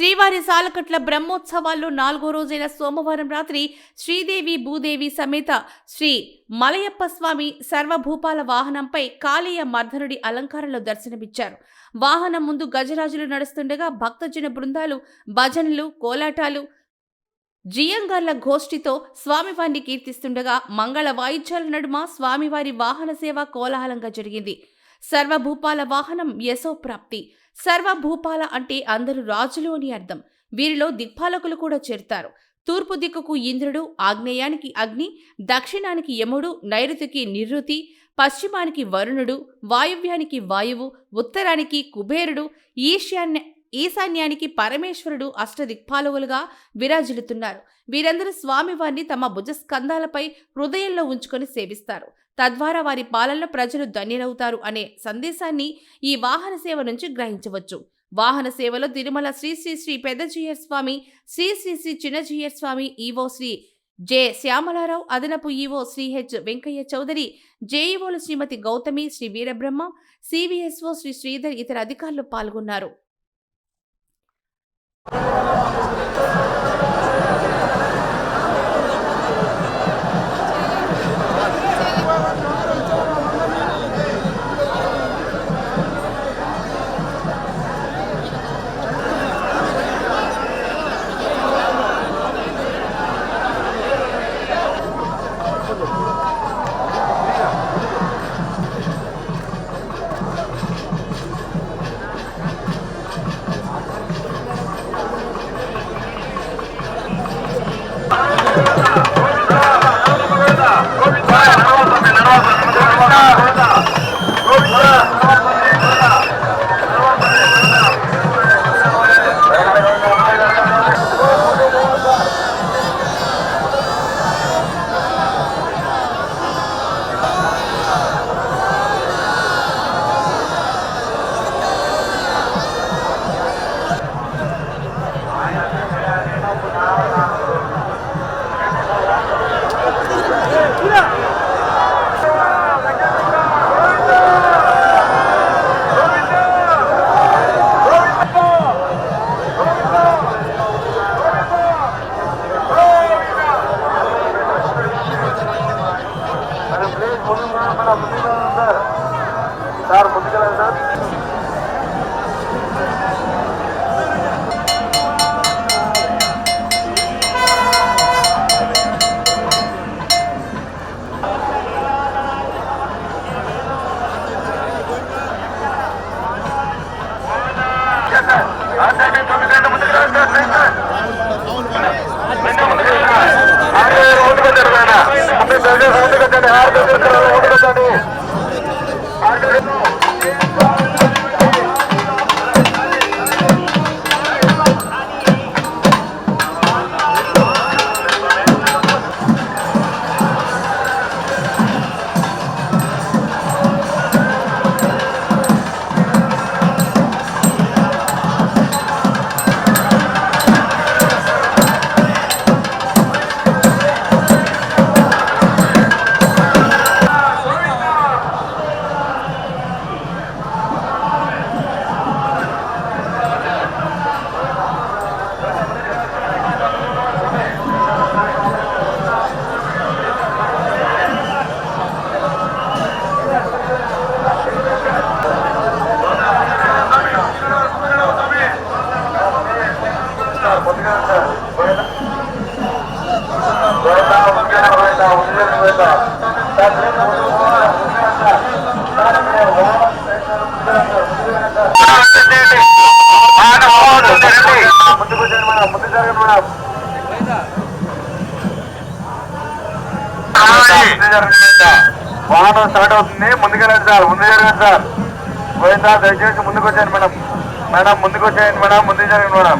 శ్రీవారి సాలకట్ల బ్రహ్మోత్సవాల్లో నాలుగో రోజైన సోమవారం రాత్రి శ్రీదేవి భూదేవి సమేత శ్రీ మలయప్ప స్వామి సర్వభూపాల వాహనంపై కాళీయ మర్ధనుడి అలంకారంలో దర్శనమిచ్చారు. వాహనం ముందు గజరాజులు నడుస్తుండగా భక్తజన బృందాలు భజనలు కోలాటాలు జియంగార్ల గోష్ఠితో స్వామివారిని కీర్తిస్తుండగా మంగళ వాయిద్యాల నడుమ స్వామివారి వాహన సేవ కోలాహలంగా జరిగింది. సర్వభూపాల వాహనం యశోప్రాప్తి. సర్వభూపాల అంటే అందరూ రాజులు అని అర్థం. వీరిలో దిక్పాలకులు కూడా చేరుతారు. తూర్పు దిక్కుకు ఇంద్రుడు ఆగ్నేయానికి అగ్ని దక్షిణానికి యముడు నైరుతికి నిరుతి పశ్చిమానికి వరుణుడు వాయువ్యానికి వాయువు ఉత్తరానికి కుబేరుడు ఈశాన్య ఈశాన్యానికి పరమేశ్వరుడు అష్టదిక్పాలకులుగా విరాజిల్లుతున్నారు. వీరందరూ స్వామివారిని తమ భుజస్కంధాలపై హృదయంలో ఉంచుకొని సేవిస్తారు. తద్వారా వారి పాలనలో ప్రజలు ధన్యులవుతారు అనే సందేశాన్ని ఈ వాహన సేవ నుంచి గ్రహించవచ్చు. వాహన సేవలో తిరుమల శ్రీ శ్రీ శ్రీ పెద్దజీయర్ స్వామి శ్రీ శ్రీ శ్రీ చిన్నజీయర్ స్వామి ఈవో శ్రీ జె శ్యామలారావు అదనపు ఈవో శ్రీ హెచ్ వెంకయ్య చౌదరి జేఈఓలు శ్రీమతి గౌతమి శ్రీ వీరబ్రహ్మ సివిఎస్ఓ శ్రీ శ్రీధర్ ఇతర అధికారులు పాల్గొన్నారు. మేడం ముందుకు వచ్చాను వాహనం స్టార్ట్ అవుతుంది ముందుకెళ్ళండి సార్ ముందు జరగండి సార్ పోయిందా దయచేసి ముందుకు వచ్చాను మేడం. మేడం ముందుకు వచ్చేయండి మేడం. ముందుకు జరగండి మేడం.